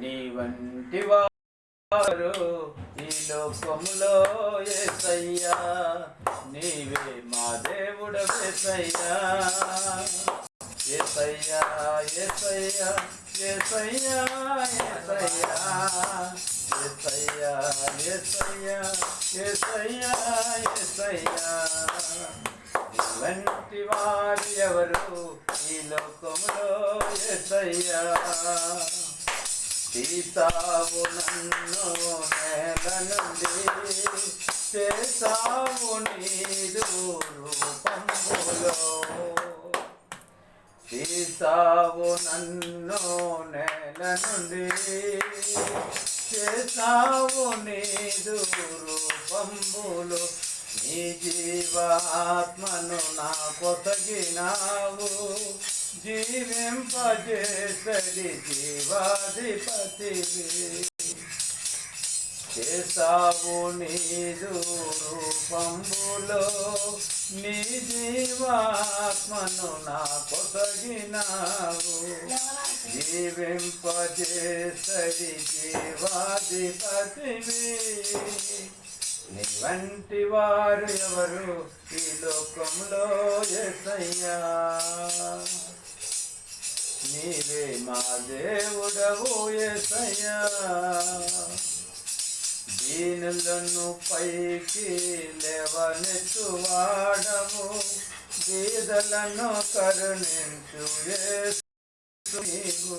నీ వంటి వారు ఈ లోకంలో ఏసయ్యా. నీవే మా దేవుడు ఏసయ్యా. ఏసయ్యా ఏసయ్యా ఏసయ్యా ఏసయ్యా. ఏసయ్యా ఏసయ్యా ఏసయ్యా ఏసయ్యా. వంటి వారు ఎవరు? లోకములో ఏసయ్యా తీసావు నన్ను నేల నుండి చేసావు నీరు రూపములో తీసావు నన్ను నేల నుండి చేసావు నీరు రూపంబులు నీ జీవాత్మను నా కొసగినావు జీవింపజేసడి జీవాధిపతి. చేసావు నీదు రూపంబులో నీ జీవాత్మను నా పొసగినావు. జీవింపజేసడి జీవాధిపతి నీ వంటి వారు ఎవరు ఈ లోకంలో ఎసయ్యా? నీవే మా దేవుడవు ఎసయ్యా దీనులను పైకి లేవనెత్తు వాడవు. బీదలను కరుణించు యేసు నీవు.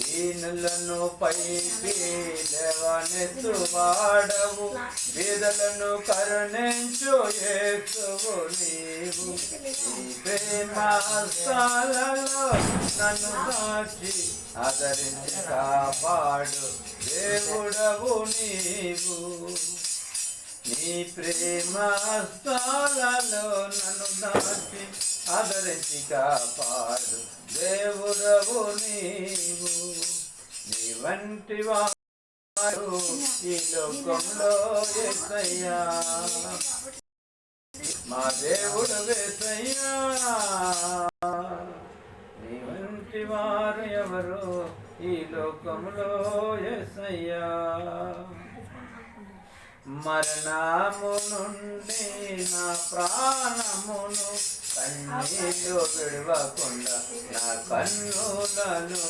దీనులను పైకి లేవనెత్తువాడవు. బీదలను కరుణించు ఎక్కువు నీవు. ప్రేమాలలో నన్ను దాచి ఆదరించి కాపాడు దేవుడవు నీవు. నీ ప్రేమ స్థలలో నన్ను దాచి ఆదరించి కాపాడు దేవుడవు నీవు. నీ వంటి వారు ఈ లోకంలో ఎసయ్యా మా దేవుడు వేసయ్యా నీ వంటి వారు ఎవరు ఈ లోకంలో ఎసయ్యా మరణము నుండి నా ప్రాణమును కన్నీళ్ళు విడవకుండా నా కన్నులను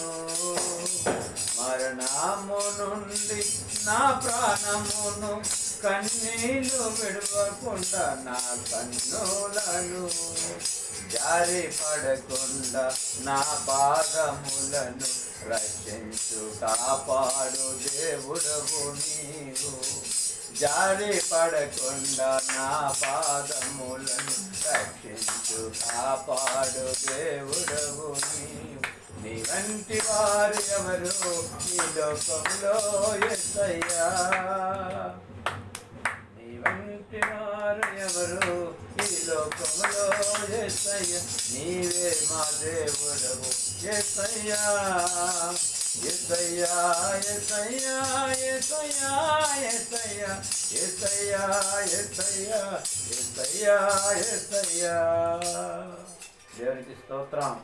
మరణము నుండి నా ప్రాణమును కన్నీళ్ళు విడవకుండా నా కన్నులను జారి పడకుండా నా పాదములను రక్షించు కాపాడు దేవుడవు నీవు. జారి పడకుండా నా పాదములను రక్షించు కాపాడు దేవుడవు నీ వంటి వారు ఎవరు? ఈ లోకంలో ఎసయ్యా. నీ వంటి వారు ఎవరు? ఈ లోకంలో ఎసయ్య. నీవే మా దేవుడవు ఎసయ్యా. ఎసయ్యా ఎసయ్యా ఎసయ్యా ఎసయ్యా ఎసయ్యా ఎసయ్యా ఎసయ్యా ఎసయ్యా. దేవునికి స్తోత్రం.